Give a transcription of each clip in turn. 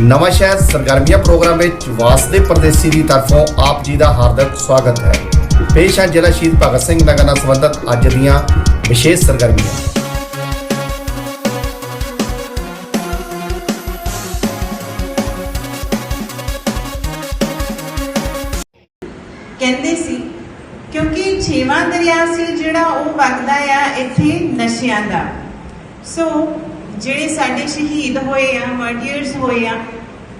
ਨਵਾਂ ਸ਼ਹਿਰ ਸਰਗਰਮੀਆਂ ਪ੍ਰੋਗਰਾਮ ਵਿੱਚ ਵਾਸਦੇ ਪਰਦੇਸੀ ਦੀ ਤਰਫੋਂ ਆਪ ਜੀ ਦਾ ਹਾਰਦਿਕ ਸਵਾਗਤ ਹੈ। ਪੇਸ਼ ਹੈ ਜ਼ਿਲ੍ਹਾ ਸ਼ਹੀਦ ਭਗਤ ਸਿੰਘ ਨਗਰ ਨਾਲ ਸੰਬੰਧਿਤ ਅੱਜ ਦੀਆਂ ਵਿਸ਼ੇਸ਼ ਸਰਗਰਮੀਆਂ। ਕਹਿੰਦੇ ਸੀ, ਕਿਉਂਕਿ ਛੇਵਾਂ ਦਰਿਆ ਸੀ ਜਿਹੜਾ ਉਹ ਵਗਦਾ ਆ ਇੱਥੇ ਨਸ਼ਿਆਂ ਦਾ। ਸੋ ਜਿਹੜੇ ਸਾਡੇ ਸ਼ਹੀਦ ਹੋਏ ਆ ਮਰਡਰਸ ਹੋਏ ਆ,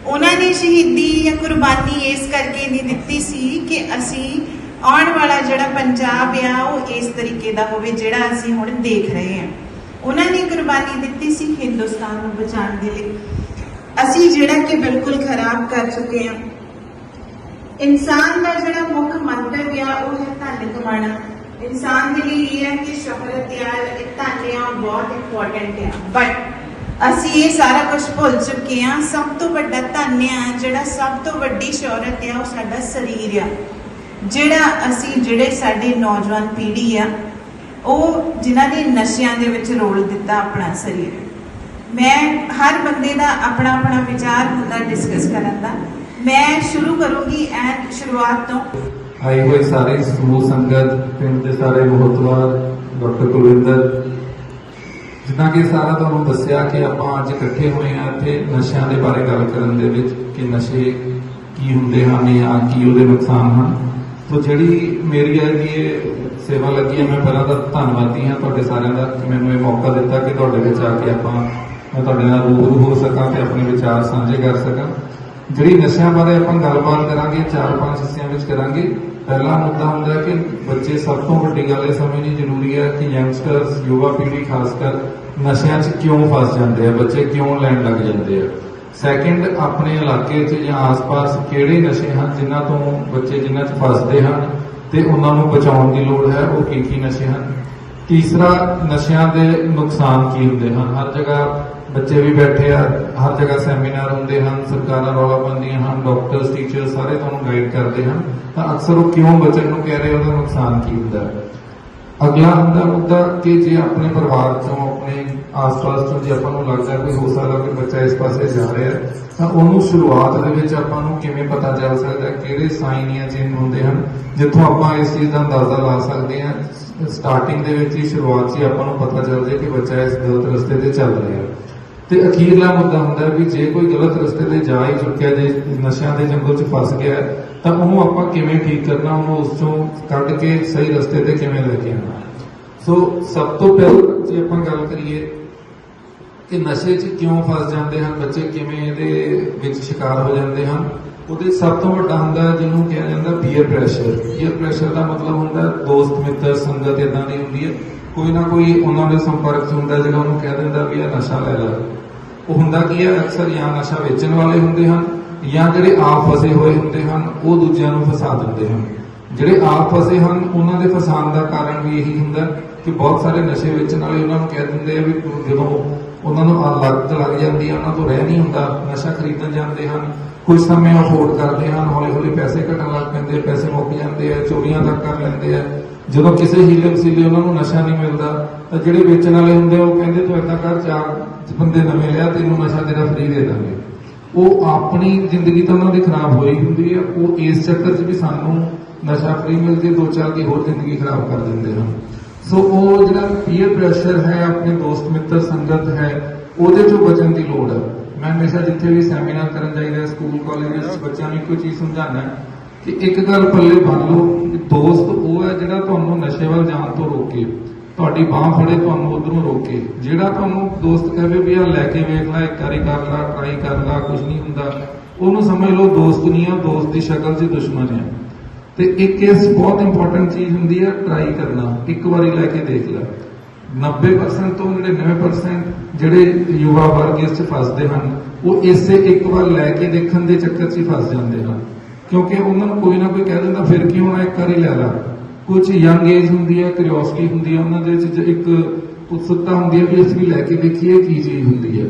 ਉਹਨਾਂ ਨੇ ਸ਼ਹੀਦੀ ਜਾਂ ਕੁਰਬਾਨੀ ਇਸ ਕਰਕੇ ਨਹੀਂ ਦਿੱਤੀ ਸੀ ਕਿ ਅਸੀਂ ਆਉਣ ਵਾਲਾ ਜਿਹੜਾ ਪੰਜਾਬ ਆ, ਉਹ ਇਸ ਤਰੀਕੇ ਦਾ ਹੋਵੇ ਜਿਹੜਾ ਅਸੀਂ ਹੁਣ ਦੇਖ ਰਹੇ ਆ। ਉਹਨਾਂ ਨੇ ਕੁਰਬਾਨੀ ਦਿੱਤੀ ਸੀ ਹਿੰਦੁਸਤਾਨ ਨੂੰ ਬਚਾਉਣ ਦੇ ਲਈ। ਅਸੀਂ ਜਿਹੜਾ ਕਿ ਬਿਲਕੁਲ ਖਰਾਬ ਕਰ ਚੁੱਕੇ ਆ। ਇਨਸਾਨ ਦਾ ਜਿਹੜਾ ਮੁੱਖ ਮੰਤਵ ਆ, ਉਹ ਹੈ ਧਨ ਕਮਾਣਾ ਇਨਸਾਨ ਦੇ ਲਈ ਇਹ ਹੈ ਕਿ ਸ਼ੋਹਰਤ ਆ ਇਹ ਆ ਉਹ ਬਹੁਤ ਇੰਪੋਰਟੈਂਟ ਆ। ਬਟ ਅਸੀਂ ਇਹ ਸਾਰਾ ਕੁਝ ਭੁੱਲ ਚੁੱਕੇ ਹਾਂ। ਸਭ ਤੋਂ ਵੱਡਾ ਧਨ ਆ ਜਿਹੜਾ ਸਭ ਤੋਂ ਵੱਡੀ ਸ਼ੋਹਰਤ ਆ, ਉਹ ਸਾਡਾ ਸਰੀਰ ਆ। ਜਿਹੜਾ ਅਸੀਂ, ਜਿਹੜੇ ਸਾਡੇ ਨੌਜਵਾਨ ਪੀੜ੍ਹੀ ਆ, ਉਹ ਜਿਨ੍ਹਾਂ ਨੇ ਨਸ਼ਿਆਂ ਦੇ ਵਿੱਚ ਰੋਲ ਦਿੱਤਾ ਆਪਣਾ ਸਰੀਰ। ਮੈਂ ਹਰ ਬੰਦੇ ਦਾ ਆਪਣਾ ਆਪਣਾ ਵਿਚਾਰ ਹੁੰਦਾ ਡਿਸਕਸ ਕਰਨ ਦਾ। ਮੈਂ ਸ਼ੁਰੂ ਕਰੂੰਗੀ ਐਂਡ ਸ਼ੁਰੂਆਤ ਤੋਂ। ਆਏ ਹੋਏ ਸਾਰੇ ਸਮੂਹ ਸੰਗਤ, ਪਿੰਡ ਦੇ ਸਾਰੇ ਮਹਤਵਾਰ ਡਾਕਟਰ ਕੁਲਵਿੰਦਰ। ਜਿੱਦਾਂ ਕਿ ਸਾਰਾ ਤੁਹਾਨੂੰ ਦੱਸਿਆ ਕਿ ਆਪਾਂ ਅੱਜ ਇਕੱਠੇ ਹੋਏ ਆ ਇੱਥੇ ਨਸ਼ਿਆਂ ਦੇ ਬਾਰੇ ਗੱਲ ਕਰਨ ਦੇ ਵਿੱਚ, ਕਿ ਨਸ਼ੇ ਕੀ ਹੁੰਦੇ ਹਨ ਜਾਂ ਕੀ ਉਹਦੇ ਨੁਕਸਾਨ ਹਨ। ਸੋ ਜਿਹੜੀ ਮੇਰੀ ਅੱਜ ਇਹ ਸੇਵਾ ਲੱਗੀ ਹੈ, ਮੈਂ ਪਹਿਲਾਂ ਤਾਂ ਧੰਨਵਾਦੀ ਹਾਂ ਤੁਹਾਡੇ ਸਾਰਿਆਂ ਦਾ ਕਿ ਮੈਨੂੰ ਇਹ ਮੌਕਾ ਦਿੱਤਾ ਕਿ ਤੁਹਾਡੇ ਵਿੱਚ ਆ ਕੇ ਆਪਾਂ, ਮੈਂ ਤੁਹਾਡੇ ਨਾਲ ਰੂਬਰੂ ਹੋ ਸਕਾਂ ਤੇ ਆਪਣੇ ਵਿਚਾਰ ਸਾਂਝੇ ਕਰ ਸਕਾਂ। ਜਿਹੜੀ ਨਸ਼ਿਆਂ ਬਾਰੇ ਆਪਾਂ ਗੱਲਬਾਤ ਕਰਾਂਗੇ, ਚਾਰ ਪੰਜ ਹਿੱਸਿਆਂ ਵਿੱਚ ਕਰਾਂਗੇ, ਪਹਿਲਾ ਮੁੱਦਾ ਹੁੰਦਾ ਕਿ ਬੱਚੇ ਸਭ ਤੋਂ ਵੱਡੀ ਗੱਲ ਇਹ ਸਮਝਣੀ ਜ਼ਰੂਰੀ ਹੈ ਕਿ ਯੰਗਸਟਰਸ ਯੁਵਾ ਪੀੜ੍ਹੀ ਖਾਸ ਕਰ ਨਸ਼ਿਆਂ 'ਚ ਕਿਉਂ ਫਸ ਜਾਂਦੇ ਆ, ਬੱਚੇ ਕਿਉਂ ਲੈਣ ਲੱਗ ਜਾਂਦੇ ਆ। ਸੈਕਿੰਡ ਆਪਣੇ ਇਲਾਕੇ 'ਚ ਜਾਂ ਆਸ-ਪਾਸ ਕਿਹੜੇ ਨਸ਼ੇ ਹਨ ਜਿਨ੍ਹਾਂ ਤੋਂ ਬੱਚੇ ਜਿਨ੍ਹਾਂ 'ਚ ਫਸਦੇ ਹਨ ਤੇ ਉਹਨਾਂ ਨੂੰ ਬਚਾਉਣ ਦੀ ਲੋੜ ਹੈ, ਉਹ ਕੀ ਕੀ ਨਸ਼ੇ ਹਨ। ਤੀਸਰਾ, ਨਸ਼ਿਆਂ ਦੇ ਨੁਕਸਾਨ ਕੀ ਹੁੰਦੇ ਹਨ? ਹਰ ਜਗ੍ਹਾ ਬੱਚੇ ਵੀ ਬੈਠੇ ਆ, ਹਰ ਜਗ੍ਹਾ ਸੈਮੀਨਾਰ ਹੁੰਦੇ ਹਨ, ਸਰਕਾਰਾਂ ਰੌਲਾ ਪਾਉਂਦੀਆਂ ਹਨ ਡਾਕਟਰਸ ਟੀਚਰ ਸਾਰੇ ਤੁਹਾਨੂੰ ਗਾਈਡ ਕਰਦੇ ਹਨ। ਤਾਂ ਅਕਸਰ ਉਹ ਕਿਉਂ ਬੱਚੇ ਨੂੰ ਕਹਿ ਰਹੇ ਉਹਦਾ ਨੁਕਸਾਨ ਕੀ ਹੁੰਦਾ? ਹੈ ਅਗਲਾ ਹੁੰਦਾ ਮੁੱਦਾ ਕਿ ਜੇ ਆਪਣੇ ਪਰਿਵਾਰ ਚੋਂ, ਆਪਣੇ ਆਸ-ਪਾਸ ਤੋਂ ਜੇ ਆਪਾਂ ਨੂੰ ਲੱਗਦਾ ਕੋਈ ਹੋ ਸਕਦਾ ਕਿ ਬੱਚਾ ਇਸ ਪਾਸੇ ਜਾ ਰਿਹਾ, ਤਾਂ ਉਹਨੂੰ ਸ਼ੁਰੂਆਤ ਦੇ ਵਿੱਚ ਆਪਾਂ ਨੂੰ ਕਿਵੇਂ ਪਤਾ ਚੱਲ ਸਕਦਾ, ਕਿਹੜੇ ਸਾਈਨ ਜਾਂ ਚਿੰਨ ਹੁੰਦੇ ਹਨ, ਜਿੱਥੋਂ ਆਪਾਂ ਇਸ ਚੀਜ਼ ਦਾ ਅੰਦਾਜ਼ਾ ਲਾ ਸਕਦੇ ਹਾਂ। ਸਟਾਰਟਿੰਗ ਦੇ ਵਿੱਚ ਹੀ ਸ਼ੁਰੂਆਤ 'ਚ ਆਪਾਂ ਨੂੰ ਪਤਾ ਚੱਲ ਜਾਏ ਕਿ ਬੱਚਾ ਇਸ ਗਲਤ ਰਸਤੇ ਤੇ ਚੱਲ ਰਿਹਾ। ਹੈ ਤੇ ਅਖੀਰਲਾ ਮੁੱਦਾ ਹੁੰਦਾ ਵੀ ਜੇ ਕੋਈ ਗਲਤ ਰਸਤੇ ਤੇ ਜਾ ਹੀ ਚੁੱਕਿਆ, ਜੇ ਨਸ਼ਿਆਂ ਦੇ ਜੰਗਲ 'ਚ ਫਸ ਗਿਆ, ਤਾਂ ਉਹਨੂੰ ਆਪਾਂ ਕਿਵੇਂ ਠੀਕ ਕਰਨਾ, ਉਹਨੂੰ ਉਸ ਚੋਂ ਕੱਢ ਕੇ ਸਹੀ ਰਸਤੇ ਤੇ ਕਿਵੇਂ ਲੈ ਕੇ ਆਉਣਾ? ਸੋ ਸਭ ਤੋਂ ਪਹਿਲਾਂ ਜੇ ਆਪਾਂ ਗੱਲ ਕਰੀਏ ਕਿ ਨਸ਼ੇ 'ਚ ਕਿਉਂ ਫਸ ਜਾਂਦੇ ਹਨ, ਬੱਚੇ ਕਿਵੇਂ ਇਹਦੇ ਵਿੱਚ ਸ਼ਿਕਾਰ ਹੋ ਜਾਂਦੇ ਹਨ ਉਹਦੇ ਸਭ ਤੋਂ ਵੱਡਾ ਹੁੰਦਾ ਜਿਹਨੂੰ ਕਿਹਾ ਜਾਂਦਾ ਪੀਅਰ ਪ੍ਰੈਸ਼ਰ ਪੀਅਰ ਪ੍ਰੈਸ਼ਰ ਦਾ ਮਤਲਬ ਹੁੰਦਾ ਦੋਸਤ, ਮਿੱਤਰ, ਸੰਗਤ ਇਦਾਂ ਦੀ ਹੁੰਦੀ ਹੈ। ਕੋਈ ਨਾ ਕੋਈ ਉਹਨਾਂ ਦੇ ਸੰਪਰਕ ਹੁੰਦਾ ਜਿਹੜਾ ਉਹਨੂੰ ਕਹਿ ਦਿੰਦਾ ਵੀ ਇਹ ਨਸ਼ਾ ਲੈ ਲੈ। ਉਹ ਹੁੰਦਾ ਕੀ ਹੈ, ਅਕਸਰ ਜਾਂ ਨਸ਼ਾ ਵੇਚਣ ਵਾਲੇ ਹੁੰਦੇ ਹਨ ਜਾਂ ਜਿਹੜੇ ਆਪ ਫਸੇ ਹੋਏ ਹੁੰਦੇ ਹਨ, ਉਹ ਦੂਜਿਆਂ ਨੂੰ ਫਸਾ ਦਿੰਦੇ ਹਨ। ਜਿਹੜੇ ਆਪ ਫਸੇ ਹਨ, ਉਹਨਾਂ ਦੇ ਫਸਾਣ ਦਾ ਕਾਰਨ ਵੀ ਇਹੀ ਹੁੰਦਾ ਕਿ ਬਹੁਤ ਸਾਰੇ ਨਸ਼ੇ ਵੇਚਣ ਵਾਲੇ ਉਹਨਾਂ ਨੂੰ ਕਹਿ ਦਿੰਦੇ ਆ ਵੀ ਜਦੋਂ ਉਹਨਾਂ ਨੂੰ ਆ ਲੱਤ ਲੱਗ ਜਾਂਦੀ ਹੈ ਉਹਨਾਂ ਤੋਂ ਰਹਿ ਨਹੀਂ ਹੁੰਦਾ, ਨਸ਼ਾ ਖਰੀਦਣ ਜਾਂਦੇ ਹਨ। ਕੁਝ ਸਮੇਂ ਅਫੋਰਡ ਕਰਦੇ ਹਨ ਹੌਲੀ ਹੌਲੀ ਪੈਸੇ ਘਟਣ ਲੱਗ ਪੈਂਦੇ ਪੈਸੇ ਮੁੱਕ ਜਾਂਦੇ ਆ ਚੋਰੀਆਂ ਤੱਕ ਕਰ ਲੈਂਦੇ ਆ। ਜਦੋਂ ਕਿਸੇ ਹੀਲੇ ਵਸੀਲੇ ਉਹਨਾਂ ਨੂੰ ਨਸ਼ਾ ਨਹੀਂ ਮਿਲਦਾ ਤਾਂ ਜਿਹੜੇ ਵੇਚਣ ਵਾਲੇ ਹੁੰਦੇ ਆ, ਉਹ ਕਹਿੰਦੇ ਤੂੰ ਏਦਾਂ ਕਰ ਚਾਰ ਬੰਦੇ ਨਵੇਂ ਲਿਆ ਤੈਨੂੰ ਨਸ਼ਾ ਤੇਰਾ ਫ੍ਰੀ ਦੇ ਦਾਂਗੇ। ਉਹ ਆਪਣੀ ਜ਼ਿੰਦਗੀ ਤਾਂ ਉਹਨਾਂ ਦੀ ਖਰਾਬ ਹੋਈ ਹੁੰਦੀ ਹੈ ਉਹ ਇਸ ਚੱਕਰ 'ਚ ਵੀ ਸਾਨੂੰ ਨਸ਼ਾ ਫ੍ਰੀ ਮਿਲਦੀ ਦੋ ਚਾਰ ਦੀ ਹੋਰ ਜ਼ਿੰਦਗੀ ਖਰਾਬ ਕਰ ਦਿੰਦੇ ਹਨ। ਸੋ ਉਹ ਜਿਹੜਾ ਪੀਅਰ ਪ੍ਰੈਸ਼ਰ ਹੈ ਆਪਣੇ ਦੋਸਤ ਮਿੱਤਰ ਸੰਗਤ ਹੈ ਉਹਦੇ ਚੋਂ ਬਚਣ ਦੀ ਲੋੜ ਹੈ। ਮੈਂ ਹਮੇਸ਼ਾ ਜਿੱਥੇ ਵੀ ਸੈਮੀਨਾਰ ਕਰਨ ਜਾਈਦਾ, ਸਕੂਲ ਕਾਲਜ ਵਿੱਚ ਬੱਚਿਆਂ ਨੂੰ ਇੱਕੋ ਚੀਜ਼ ਸਮਝਾਉਣਾ ਕਿ ਇੱਕ ਗੱਲ ਪੱਲੇ ਬੰਨ ਲਓ ਕਿ ਦੋਸਤ ਉਹ ਹੈ ਜਿਹੜਾ ਤੁਹਾਨੂੰ ਨਸ਼ੇ ਵੱਲ ਜਾਣ ਤੋਂ ਰੋਕੇ। ਤੁਹਾਡੀ ਬਾਹ ਫੜੇ ਤੁਹਾਨੂੰ ਉਧਰੋਂ ਰੋਕੇ। ਜਿਹੜਾ ਤੁਹਾਨੂੰ ਦੋਸਤ ਕਹੇ ਵੀ ਆ, ਲੈ ਕੇ ਵੇਖ ਲੈ, ਇੱਕ ਵਾਰੀ ਕਰ ਲੈ ਟਰਾਈ ਕਰ ਲੈ ਕੁਝ ਨਹੀਂ ਹੁੰਦਾ। ਉਹਨੂੰ ਸਮਝ ਲਓ ਦੋਸਤ ਨਹੀਂ ਆ, ਦੋਸਤ ਦੀ ਸ਼ਕਲ 'ਚ ਦੁਸ਼ਮਣ ਹੈ ਤੇ ਇੱਕ ਇਸ ਬਹੁਤ ਇੰਪੋਰਟੈਂਟ ਚੀਜ਼ ਹੁੰਦੀ ਹੈ ਟਰਾਈ ਕਰਨਾ। ਇੱਕ ਵਾਰੀ ਲੈ ਕੇ ਦੇਖ ਲੈ। 90% ਤੋਂ 99% ਜਿਹੜੇ ਯੁਵਾ ਵਰਗ ਇਸ 'ਚ ਫਸਦੇ ਹਨ, ਉਹ ਇਸੇ ਇੱਕ ਵਾਰ ਲੈ ਕੇ ਦੇਖਣ ਦੇ ਚੱਕਰ 'ਚ ਹੀ ਫਸ ਜਾਂਦੇ ਹਨ। ਕਿਉਂਕਿ ਉਹਨਾਂ ਨੂੰ ਕੋਈ ਨਾ ਕੋਈ ਕਹਿ ਦਿੰਦਾ, ਫਿਰ ਕੀ ਹੋਣਾ, ਇੱਕ ਵਾਰੀ ਲੈ ਲੈ। ਕੁਝ ਯੰਗ ਏਜ ਹੁੰਦੀ ਹੈ ਕਿਉਰਿਓਸਿਟੀ ਹੁੰਦੀ ਹੈ, ਉਹਨਾਂ ਦੇ ਵਿੱਚ ਇੱਕ ਉਤਸੁਕਤਾ ਹੁੰਦੀ ਹੈ, ਵੀ ਅਸੀਂ ਲੈ ਕੇ ਦੇਖੀਏ ਕੀ ਚੀਜ਼ ਹੁੰਦੀ ਹੈ।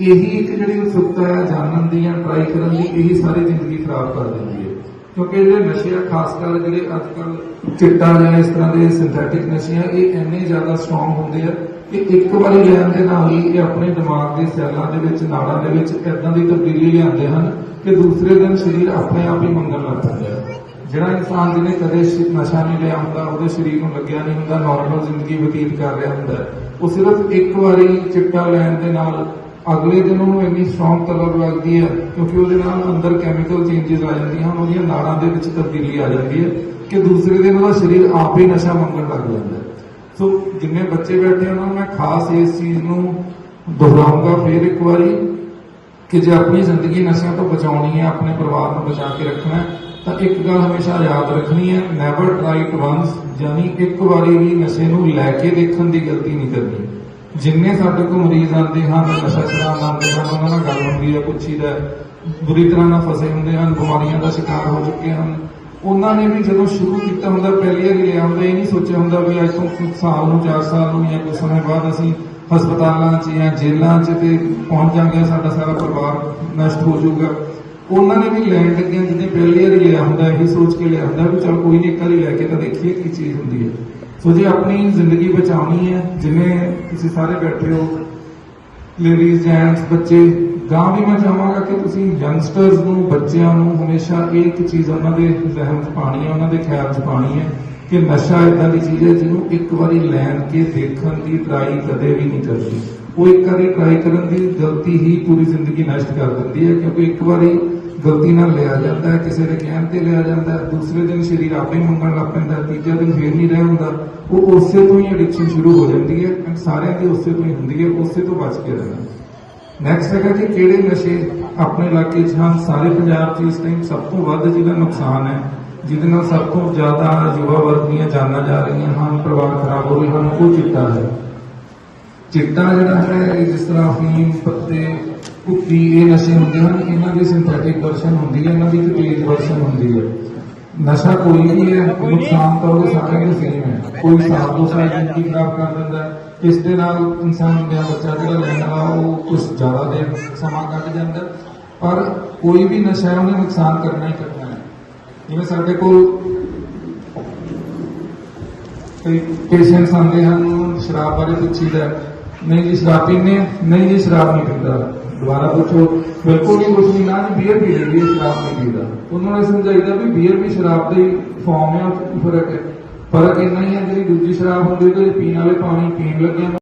ਇਹੀ ਇੱਕ ਜਿਹੜੀ ਉਤਸੁਕਤਾ ਹੈ, ਜਾਣਨ ਦੀ ਜਾਂ ਟਰਾਈ ਕਰਨ ਦੀ, ਇਹੀ ਸਾਰੀ ਜ਼ਿੰਦਗੀ ਖਰਾਬ ਕਰ ਦਿੰਦੀ ਹੈ। ਕਿਉਂਕਿ ਜਿਹੜੇ ਨਸ਼ੇ ਆ, ਖਾਸ ਕਰ ਜਿਹੜੇ ਅੱਜ ਚਿੱਟਾ ਜਾਂ ਇਸ ਤਰ੍ਹਾਂ ਦੇ ਸਿੰਥੈਟਿਕ ਨਸ਼ੇ ਆ, ਇਹ ਇੰਨੇ ਜ਼ਿਆਦਾ ਸਟਰੋਂਗ ਹੁੰਦੇ ਆ ਕਿ ਇੱਕ ਵਾਰੀ ਲੈਣ ਦੇ ਨਾਲ ਹੀ ਇਹ ਆਪਣੇ ਦਿਮਾਗ ਦੇ ਸੈੱਲਾਂ ਦੇ ਵਿੱਚ, ਨਾੜਾਂ ਦੇ ਵਿੱਚ ਇਦਾਂ ਦੀ ਤਬਦੀਲੀ ਲਿਆਉਂਦੇ ਹਨ ਕਿ ਦੂਸਰੇ ਦਿਨ ਸਰੀਰ ਆਪਣੇ ਆਪ ਹੀ ਮੰਗਣ ਲੱਗ ਪੈਂਦਾ ਹੈ। ਜਿਹੜਾ ਇਨਸਾਨ ਜਿਹਨੇ ਕਦੇ ਨਸ਼ਾ ਨਹੀਂ ਲਿਆ ਹੁੰਦਾ, ਉਹਦੇ ਸਰੀਰ ਨੂੰ ਲੱਗਿਆ ਨਹੀਂ ਹੁੰਦਾ ਨਾਰਮਲ ਜ਼ਿੰਦਗੀ ਬਤੀਤ ਕਰ ਰਿਹਾ ਹੁੰਦਾ ਉਹ ਸਿਰਫ ਇੱਕ ਵਾਰੀ ਚਿੱਟਾ ਲੈਣ ਦੇ ਨਾਲ ਅਗਲੇ ਦਿਨ ਉਹਨੂੰ ਇੰਨੀ ਸਟਰੋਂਗ ਤਲਬ ਲੱਗਦੀ ਹੈ, ਕਿਉਂਕਿ ਉਹਦੇ ਨਾਲ ਅੰਦਰ ਕੈਮੀਕਲ ਚੇਂਜਸ ਆ ਜਾਂਦੀਆਂ ਹਨ, ਉਹਦੀਆਂ ਨਾੜਾਂ ਦੇ ਵਿੱਚ ਤਬਦੀਲੀ ਆ ਜਾਂਦੀ ਹੈ ਕਿ ਦੂਸਰੇ ਦਿਨ ਉਹਦਾ ਸਰੀਰ ਆਪ ਹੀ ਨਸ਼ਾ ਮੰਗਣ ਲੱਗ ਜਾਂਦਾ ਸੋ ਜਿੰਨੇ ਬੱਚੇ ਬੈਠੇ ਉਹਨਾਂ ਨੂੰ ਮੈਂ ਖਾਸ ਇਸ ਚੀਜ਼ ਨੂੰ ਦੁਹਰਾਉਂਗਾ ਫੇਰ ਇੱਕ ਵਾਰੀ ਕਿ ਜੇ ਆਪਣੀ ਜ਼ਿੰਦਗੀ ਨਸ਼ਿਆਂ ਤੋਂ ਬਚਾਉਣੀ ਹੈ, ਆਪਣੇ ਪਰਿਵਾਰ ਨੂੰ ਬਚਾ ਕੇ ਰੱਖਣਾ ਹੈ, ਤਾਂ ਇੱਕ ਗੱਲ ਹਮੇਸ਼ਾ ਯਾਦ ਰੱਖਣੀ ਹੈ ਨੈਵਰ ਟਰਾਈ ਇਟ ਵਾਂਸ ਯਾਨੀ ਇੱਕ ਵਾਰੀ ਵੀ ਨਸ਼ੇ ਨੂੰ ਲੈ ਕੇ ਦੇਖਣ ਦੀ ਗਲਤੀ ਨਹੀਂ ਕਰਨੀ। ਜਿੰਨੇ ਸਾਡੇ ਕੋਲ ਮਰੀਜ਼ ਆਉਂਦੇ ਹਨ ਨਸ਼ਾ ਛਡਾਉਣ ਆਉਂਦੇ ਹਨ ਉਹਨਾਂ ਨਾਲ ਗੱਲ ਹੁੰਦੀ ਹੈ ਪੁੱਛੀਦਾ ਬੁਰੀ ਤਰ੍ਹਾਂ ਨਾਲ ਫਸੇ ਹੁੰਦੇ ਹਨ, ਬਿਮਾਰੀਆਂ ਦਾ ਸ਼ਿਕਾਰ ਹੋ ਚੁੱਕੇ ਹਨ। ਉਹਨਾਂ ਨੇ ਵੀ ਜਦੋਂ ਸ਼ੁਰੂ ਕੀਤਾ ਹੁੰਦਾ, ਪਹਿਲੀ ਵਾਰੀ ਲਿਆ ਹੁੰਦਾ, ਇਹ ਨਹੀਂ ਸੋਚਿਆ ਹੁੰਦਾ ਵੀ ਅੱਜ ਤੋਂ ਸਾਲ ਨੂੰ 4 ਸਾਲ ਨੂੰ ਜਾਂ ਕੁਝ ਸਮੇਂ ਬਾਅਦ ਅਸੀਂ ਹਸਪਤਾਲਾਂ 'ਚ ਜਾਂ ਜੇਲ੍ਹਾਂ 'ਚ ਤੇ ਪਹੁੰਚ ਜਾਂਗੇ, ਸਾਡਾ ਸਾਰਾ ਪਰਿਵਾਰ ਨਸ਼ਟ ਹੋ ਜਾਊਗਾ। ਉਹਨਾਂ ਨੇ ਵੀ ਲੈਣ ਲੱਗਿਆਂ ਜਿਹਨੇ ਪਹਿਲੀ ਵਾਰੀ ਲਿਆ ਹੁੰਦਾ, ਇਹ ਸੋਚ ਕੇ ਲਿਆ ਹੁੰਦਾ ਵੀ ਚਲ ਕੋਈ ਨਹੀਂ, ਇੱਕ ਵਾਰੀ ਲੈ ਕੇ ਤਾਂ ਦੇਖੀਏ ਕੀ ਚੀਜ਼ ਹੁੰਦੀ ਹੈ। ਸੋ ਜੇ ਆਪਣੀ ਜ਼ਿੰਦਗੀ ਬਚਾਉਣੀ ਹੈ, ਜਿਵੇਂ ਤੁਸੀਂ ਸਾਰੇ ਬੈਠੇ ਹੋ ਲੇਡੀਜ਼ ਜੈਂਟਸ ਬੱਚੇ ਗਾਂ ਵੀ ਮੈਂ ਚਾਹਾਂਗਾ ਕਿ ਤੁਸੀਂ ਯੰਗਸਟਰਸ ਨੂੰ, ਬੱਚਿਆਂ ਨੂੰ ਹਮੇਸ਼ਾ ਇਹ ਇੱਕ ਚੀਜ਼ ਉਹਨਾਂ ਦੇ ਜ਼ਿਹਨ 'ਚ ਪਾਣੀ ਹੈ, ਉਹਨਾਂ ਦੇ ਖਿਆਲ 'ਚ ਪਾਣੀ ਹੈ ਕਿ ਨਸ਼ਾ ਇਦਾਂ ਦੀ ਚੀਜ਼ ਹੈ ਜਿਹਨੂੰ ਇੱਕ ਵਾਰੀ ਲੈਣ ਕੇ ਦੇਖਣ ਦੀ ਟਰਾਈ ਕਦੇ ਵੀ ਨਹੀਂ ਕਰਦੀ ਉਹ ਇੱਕ ਵਾਰੀ ਟਰਾਈ ਕਰਨ ਦੀ ਗਲਤੀ ਹੀ ਪੂਰੀ ਜ਼ਿੰਦਗੀ ਨਸ਼ਟ ਕਰ ਦਿੰਦੀ ਹੈ, ਕਿਉਂਕਿ ਇੱਕ ਵਾਰੀ ਗਲਤੀ ਨਾਲ ਲਿਆ ਜਾਂਦਾ ਹੈ ਕਿਸੇ ਦੇ ਕਹਿਣ ਤੇ ਲਿਆ ਜਾਂਦਾ ਹੈ ਦੂਸਰੇ ਦਿਨ ਸਰੀਰ ਆਪੇ ਮੰਗਣ ਲੱਗ ਪੈਂਦਾ ਹੈ, ਤੀਜਾ ਦਿਨ ਫੇਰ ਨਹੀਂ ਰਹਿ ਹੁੰਦਾ ਉਹ ਉਸੇ ਤੋਂ ਹੀ ਐਡਿਕਸ਼ਨ ਸ਼ੁਰੂ ਹੋ ਜਾਂਦੀ ਹੈ and ਸਾਰਿਆਂ ਦੀ ਉਸੇ ਤੋਂ ਹੀ ਹੁੰਦੀ ਹੈ ਉਸੇ ਤੋਂ ਬਚ ਕੇ ਰਹਿਣਾ ਨੈਕਸਟ ਹੈਗਾ ਕਿ ਕਿਹੜੇ ਨਸ਼ੇ ਆਪਣੇ ਇਲਾਕੇ 'ਚ ਹਨ? ਸਾਰੇ ਪੰਜਾਬ 'ਚ ਇਸ ਟਾਈਮ ਸਭ ਤੋਂ ਵੱਧ ਜਿਹਦਾ ਨੁਕਸਾਨ ਹੈ ਜਿਹਦੇ ਨਾਲ ਸਭ ਤੋਂ ਜ਼ਿਆਦਾ ਯੁਵਾ ਵਰਗ ਦੀਆਂ ਜਾਨਾਂ ਜਾ ਰਹੀਆਂ ਹਨ ਪਰਿਵਾਰ ਖਰਾਬ ਹੋ ਰਹੇ ਹਨ ਉਹ ਚਿੱਟਾ ਹੈ। ਚਿੱਟਾ ਜਿਹੜਾ ਹੈ ਜਿਸ ਤਰ੍ਹਾਂ ਅਫੀਮ ਪੱਤੇ ਕੁੱਤੀ ਇਹ ਨਸ਼ੇ ਹੁੰਦੇ ਹਨ? ਇਹਨਾਂ ਦੀ ਸਿੰਥੈਟਿਕ ਵਰਸ਼ਨ ਹੁੰਦੀ ਹੈ ਇਹਨਾਂ ਦੀ ਤੇਜ਼ ਵਰਸ਼ਨ ਹੁੰਦੀ ਹੈ। ਨਸ਼ਾ ਕੋਈ ਵੀ ਹੈ ਨੁਕਸਾਨ ਤਾਂ ਉਹਦੇ ਸਾਰੇ ਦੇ ਸੇਮ ਹੈ। ਕੋਈ ਦੋ ਸਾਲ ਜ਼ਿੰਦਗੀ ਖਰਾਬ ਕਰ ਦਿੰਦਾ। ਇਸ ਦੇ ਨਾਲ ਇਨਸਾਨ ਦਾ ਬੱਚਾ ਜਿਹੜਾ ਲੈਣ ਵਾਲਾ ਉਹ ਕੁਝ ਜ਼ਿਆਦਾ ਦੇਰ ਸਮਾਂ ਕੱਢ ਜਾਂਦਾ। ਪਰ ਕੋਈ ਵੀ ਨਸ਼ਾ ਹੈ ਉਹਨੇ ਨੁਕਸਾਨ ਕਰਨਾ ਹੀ ਕਰਨਾ ਹੈ। ਜਿਵੇਂ ਸਾਡੇ ਕੋਲ ਕਈ ਪੇਸ਼ੈਂਟਸ ਆਉਂਦੇ ਹਨ ਸ਼ਰਾਬ ਬਾਰੇ ਪੁੱਛੀਦਾ ਨਹੀਂ ਜੀ ਸ਼ਰਾਬ ਪੀਂਦੇ? ਨਹੀਂ ਜੀ ਸ਼ਰਾਬ ਨਹੀਂ ਪੀਂਦਾ। ਦੁਬਾਰਾ ਪੁੱਛੋ ਬਿਲਕੁਲ ਨਹੀਂ ਕੁਛ ਨਹੀਂ ਨਾ ਜੀ ਬੀਅਰ ਪੀ ਲੈਂਦੀ ਹੈ ਸ਼ਰਾਬ ਨਹੀਂ ਪੀਂਦਾ ਉਹਨਾਂ ਨੇ ਸਮਝਾਈਦਾ ਵੀ ਬੀਅਰ ਵੀ ਸ਼ਰਾਬ ਦਾ ਹੀ ਫਾਰਮ ਹੈ ਫ਼ਰਕ ਹੈ। ਫ਼ਰਕ ਇੰਨਾ ਹੀ ਹੈ, ਜਿਹੜੀ ਦੂਜੀ ਸ਼ਰਾਬ ਹੁੰਦੀ ਤੇ ਪੀਣ ਵਾਲੇ ਪਾਣੀ ਪੀਣ ਲੱਗੇ